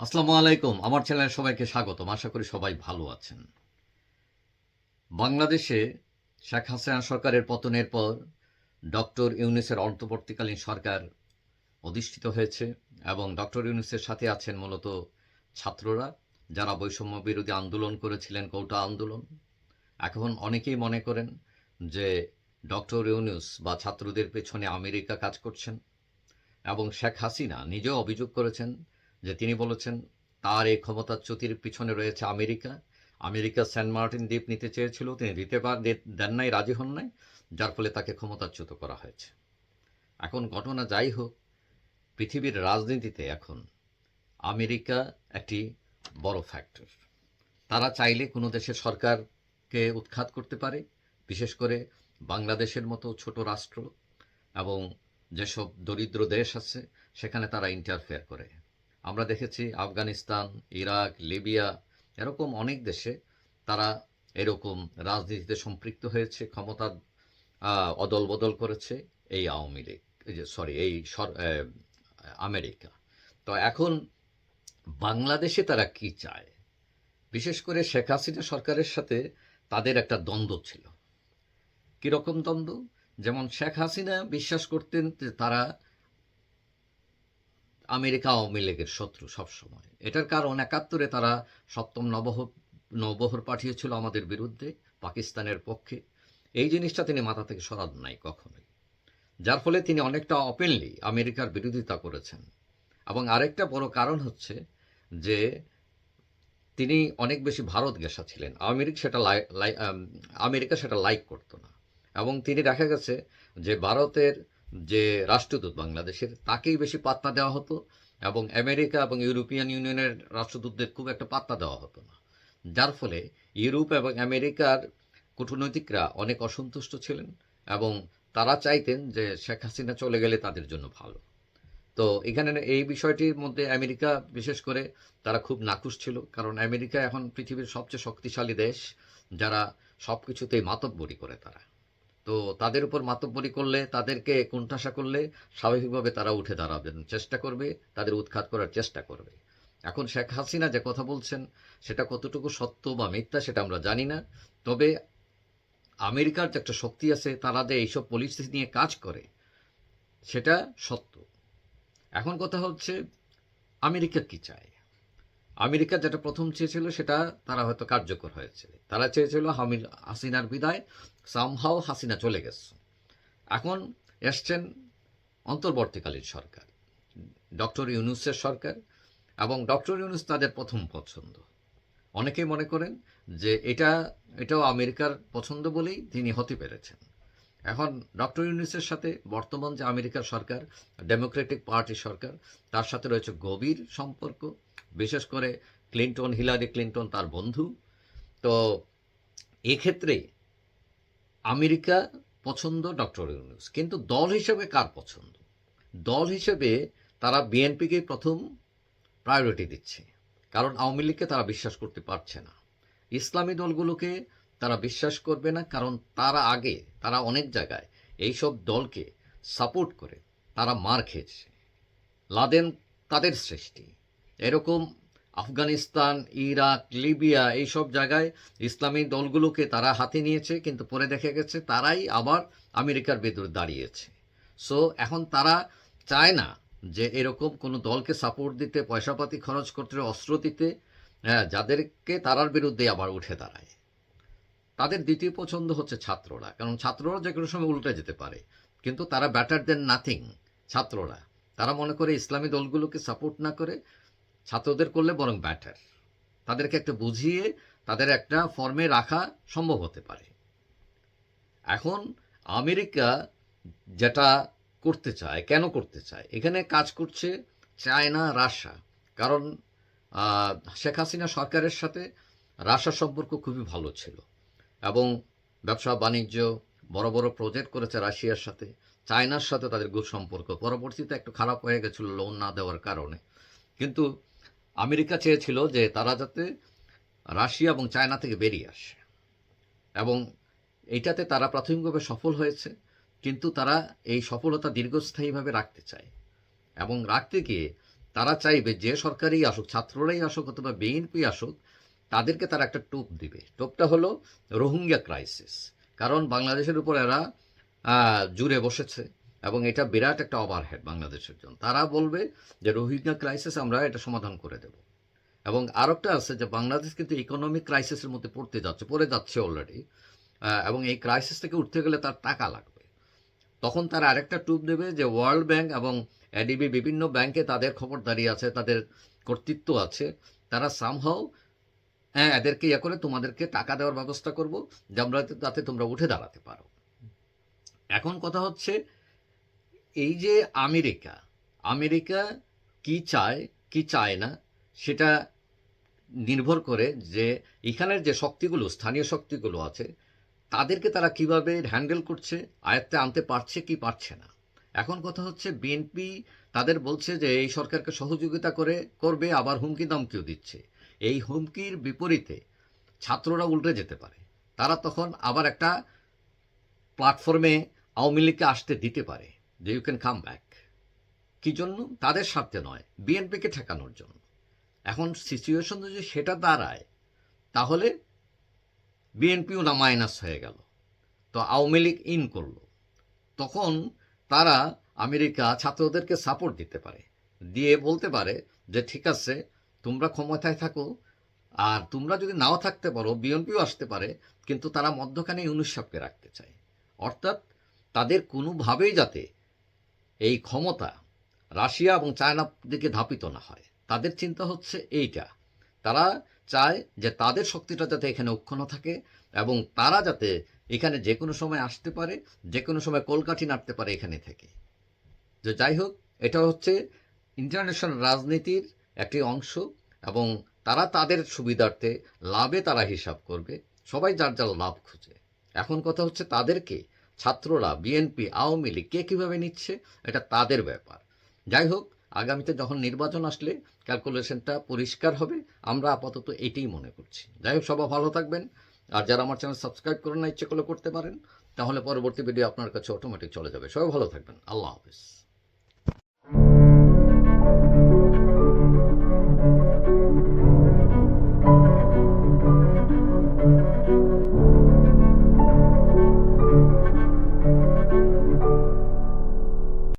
আসসালামু আলাইকুম। আমার চ্যানেলে সবাইকে স্বাগতম। আশা করি সবাই ভালো আছেন। বাংলাদেশে শেখ হাসিনা সরকারের পতনের পর ডক্টর ইউনুসের অন্তর্বর্তীকালীন সরকার অধিষ্ঠিত হয়েছে এবং ডক্টর ইউনুসের সাথে আছেন মূলত ছাত্ররা যারা বৈষম্য বিরোধী আন্দোলন করেছিলেন, কৌটা আন্দোলন। এখন অনেকেই মনে করেন যে ডক্টর ইউনুস বা ছাত্রদের পেছনে আমেরিকা কাজ করছেন এবং শেখ হাসিনা নিজেও অভিযোগ করেছেন যে তিনি বলেছেন, তার এই ক্ষমতাচ্যুতির পিছনে রয়েছে আমেরিকা। আমেরিকা সেন্ট মার্টিন দ্বীপ নিতে চেয়েছিল, তিনি দিতে পার দেন নাই, রাজি হন নাই, যার ফলে তাকে ক্ষমতাচ্যুত করা হয়েছে। এখন ঘটনা যাই হোক, পৃথিবীর রাজনীতিতে এখন আমেরিকা একটি বড় ফ্যাক্টর তারা চাইলে কোনো দেশের সরকারকে উৎখাত করতে পারে, বিশেষ করে বাংলাদেশের মতো ছোট রাষ্ট্র এবং যেসব দরিদ্র দেশ আছে, সেখানে তারা ইন্টারফেয়ার করে। আমরা দেখেছি আফগানিস্তান, ইরাক, লিবিয়া এরকম অনেক দেশে তারা এরকম রাজনীতিতে সম্পৃক্ত হয়েছে, ক্ষমতা অদল বদল করেছে এই আওয়ামী লীগ, এই যে সরি এই আমেরিকা। তো এখন বাংলাদেশে তারা কি চায়? বিশেষ করে শেখ হাসিনা সরকারের সাথে তাদের একটা দ্বন্দ্ব ছিল। কীরকম দ্বন্দ্ব? যেমন শেখ হাসিনা বিশ্বাস করতেন যে তারা আমেরিকা আওয়ামী লীগের শত্রু সবসময়। এটার কারণ একাত্তরে তারা সপ্তম নবহ, নবহর পাঠিয়েছিল আমাদের বিরুদ্ধে, পাকিস্তানের পক্ষে। এই জিনিসটা তিনি মাথা থেকে সরান নাই কখনোই। যার ফলে তিনি অনেকটা ওপেনলি আমেরিকার বিরোধিতা করেছেন। এবং আরেকটা বড় কারণ হচ্ছে যে তিনি অনেক বেশি ভারত গেসা ছিলেন। আমেরিকা সেটা আমেরিকা সেটা লাইক করতো না। এবং তিনি দেখা গেছে যে ভারতের যে রাষ্ট্রদূত বাংলাদেশের, তাকেই বেশি পাত্তা দেওয়া হতো এবং আমেরিকা এবং ইউরোপিয়ান ইউনিয়নের রাষ্ট্রদূতদের খুব একটা পাত্তা দেওয়া হতো না। যার ফলে ইউরোপ এবং আমেরিকার কূটনৈতিকরা অনেক অসন্তুষ্ট ছিলেন এবং তারা চাইতেন যে শেখ হাসিনা চলে গেলে তাদের জন্য ভালো। তো এখানে এই বিষয়টির মধ্যে আমেরিকা, বিশেষ করে তারা খুব নাকুশ ছিল, কারণ আমেরিকা এখন পৃথিবীর সবচেয়ে শক্তিশালী দেশ, যারা সব কিছুতেই মাতব্বরি করে তারা। তো তাদের উপর মাতব্বরি করলে, তাদেরকে কোণঠাসা করলে স্বাভাবিকভাবে তারা উঠে দাঁড়াবেন চেষ্টা করবে, তাদের উৎখাত করার চেষ্টা করবে। এখন শেখ হাসিনা যে কথা বলছেন, সেটা কতটুকু সত্য বা মিথ্যা সেটা আমরা জানি না। তবে আমেরিকার যে একটা শক্তি আছে, তারা যে এইসব পলিসি নিয়ে কাজ করে, সেটা সত্য। এখন কথা হচ্ছে, আমেরিকা কি চায়? আমেরিকা যেটা প্রথম চেয়েছিল সেটা তারা হয়তো কার্যকর হয়েছে। তারা চেয়েছিল হামিল হাসিনার বিদায় সামহাও হাসিনা চলে গেছে। এখন এসছেন অন্তর্বর্তীকালীন সরকার, ডক্টর ইউনুসের সরকার এবং ডক্টর ইউনুস তাদের প্রথম পছন্দ। অনেকেই মনে করেন যে এটা, এটাও আমেরিকার পছন্দ বলেই তিনি হতে পেরেছেন। এখন ডক্টর ইউনুসের সাথে বর্তমান যে আমেরিকার সরকার ডেমোক্রেটিক পার্টি সরকার, তার সাথে রয়েছে গভীর সম্পর্ক। বিশেষ করে ক্লিন্টন, হিলারি ক্লিন্টন তার বন্ধু। তো এক্ষেত্রে আমেরিকা পছন্দ ডক্টর ইউনুস, কিন্তু দল হিসেবে কার পছন্দ? দল হিসেবে তারা বিএনপিকে প্রথম প্রায়োরিটি দিচ্ছে, কারণ আওয়ামী লীগকে তারা বিশ্বাস করতে পারছে না। ইসলামী দলগুলোকে তারা বিশ্বাস করবে না, কারণ তারা আগে, তারা অনেক জায়গায় এইসব দলকে সাপোর্ট করে, তারা মার খেয়েছে। লাদেন তাদের সৃষ্টি। এরকম আফগানিস্তান, ইরাক, লিবিয়া এইসব জায়গায় ইসলামী দলগুলোকে তারা হাতে নিয়েছে, কিন্তু পরে দেখা গেছে তারাই আবার আমেরিকার বিরুদ্ধে দাঁড়িয়েছে। সো এখন তারা চায় না যে এরকম কোনো দলকে সাপোর্ট দিতে, পয়সাপাতি খরচ করতে, অস্ত্র দিতে হ্যাঁ যাদেরকে তারার বিরুদ্ধে আবার উঠে দাঁড়ায়। তাদের দ্বিতীয় পছন্দ হচ্ছে ছাত্ররা, কারণ ছাত্ররা যে কোনো সময় উল্টে যেতে পারে, কিন্তু তারা ব্যাটার দেন নাথিং ছাত্ররা। তারা মনে করে ইসলামী দলগুলোকে সাপোর্ট না করে ছাত্রদের করলে বরং ব্যাটার তাদেরকে একটা বুঝিয়ে, তাদের একটা ফর্মে রাখা সম্ভব হতে পারে। এখন আমেরিকা যেটা করতে চায়, কেন করতে চায়? এখানে কাজ করছে চায়না, রাশিয়া। কারণ শেখ হাসিনা সরকারের সাথে রাশিয়ার সম্পর্ক খুবই ভালো ছিল। এবং ব্যবসা, বাণিজ্য, বড় বড় প্রজেক্ট করেছে রাশিয়ার সাথে। চায়নার সাথে তাদের সম্পর্ক। পরবর্তীতে একটু খারাপ হয়ে গেছিল লোন না দেওয়ার কারণে। কিন্তু আমেরিকা চেয়েছিল যে তারা যাতে রাশিয়া এবং চায়না থেকে বেরিয়ে আসে। এবং এইটাতে তারা প্রাথমিকভাবে সফল হয়েছে, কিন্তু তারা এই সফলতা দীর্ঘস্থায়ীভাবে রাখতে চায়। এবং রাখতে গিয়ে তারা চাইবে যে সরকারই আসুক, ছাত্ররাই আসুক অথবা বিএনপি আসুক, তাদেরকে তারা একটা টোপ দিবে। টোপটা হলো রোহিঙ্গা ক্রাইসিস কারণ বাংলাদেশের উপর এরা জুড়ে বসেছে। এবং এটা বিরাট একটা ওভারহেড বাংলাদেশের জন্য। তারা বলবে যে রোহিঙ্গা ক্রাইসিস আমরা এটা সমাধান করে দেব। এবং আরেকটা আছে যে বাংলাদেশ কিন্তু ইকোনমিক ক্রাইসিসের মধ্যে পড়তে যাচ্ছে, পড়ে যাচ্ছে অলরেডি এবং এই ক্রাইসিস থেকে উঠতে গেলে তার টাকা লাগবে। তখন তারা আরেকটা টুপ দেবে যে ওয়ার্ল্ড ব্যাংক এবং এডিবি বিভিন্ন ব্যাংকে তাদের খবরদারি আছে, তাদের কর্তৃত্ব আছে। তারা সামহাও হ্যাঁ এদেরকে ইয়ে করে তোমাদেরকে টাকা দেওয়ার ব্যবস্থা করব যে আমরা যাতে তোমরা উঠে দাঁড়াতে পারো। এখন কথা হচ্ছে এই যে আমেরিকা আমেরিকা কি চায় কি চায় না, সেটা নির্ভর করে যে এখানের যে শক্তিগুলো, স্থানীয় শক্তিগুলো আছে, তাদেরকে তারা কীভাবে হ্যান্ডেল করছে, আয়ত্তে আনতে পারছে কি পারছে না। এখন কথা হচ্ছে, বিএনপি তাদের বলছে যে এই সরকারকে সহযোগিতা করে করবে, আবার হুমকি দামকিও দিচ্ছে। এই হুমকির বিপরীতে ছাত্ররা উল্টে যেতে পারে। তারা তখন আবার একটা প্ল্যাটফর্মে আওয়ামী লীগকে আসতে দিতে পারে। যে ইউ ক্যান কাম ব্যাক কি জন্য? তাদের স্বার্থে নয়। বিএনপিকে ঠেকানোর জন্য। এখন সিচুয়েশন যদি সেটা দাঁড়ায়, তাহলে বিএনপিও না মাইনাস হয়ে গেল। তো আওয়ামী লীগ ইন করল। তখন তারা আমেরিকা ছাত্রদেরকে সাপোর্ট দিতে পারে। দিয়ে বলতে পারে যে, ঠিক আছে, তোমরা ক্ষমতায় থাকো। আর তোমরা যদি নাও থাকতে পারো বিএনপিও আসতে পারে। কিন্তু তারা মধ্যখানে ইউনুস সাহকে রাখতে চায়। অর্থাৎ তাদের কোনোভাবেই যাতে এই ক্ষমতা রাশিয়া এবং চায়নার দিকে ধাপিত না হয়। তাদের চিন্তা হচ্ছে এইটা। তারা চায় যে তাদের শক্তিটা যাতে এখানে অক্ষুণ্ণ থাকে এবং তারা যাতে এখানে যে কোনো সময় আসতে পারে, যে কোনো সময় কলকাঠি নাড়তে পারে এখানে থেকে। যে যাই হোক, এটা হচ্ছে ইন্টারন্যাশনাল রাজনীতির একটি অংশ এবং তারা তাদের সুবিধার্থে লাভে তারা হিসাব করবে। সবাই যার যার লাভ খুঁজে। এখন কথা হচ্ছে তাদেরকে ছাত্ররা, বিএনপি, আওয়ামী লীগ, কে কীভাবে নিচ্ছে, এটা তাদের ব্যাপার। যাই হোক, আগামীতে যখন নির্বাচন আসলে ক্যালকুলেশনটা পরিষ্কার হবে, আমরা আপাতত এটাই মনে করছি। যাই হোক, সবাই ভালো থাকবেন। আর যারা আমার চ্যানেল সাবস্ক্রাইব করে না, ইচ্ছে করলে করতে পারেন। তাহলে পরবর্তী ভিডিও আপনার কাছে অটোমেটিক চলে যাবে। সবাই ভালো থাকবেন। আল্লাহ হাফিজ।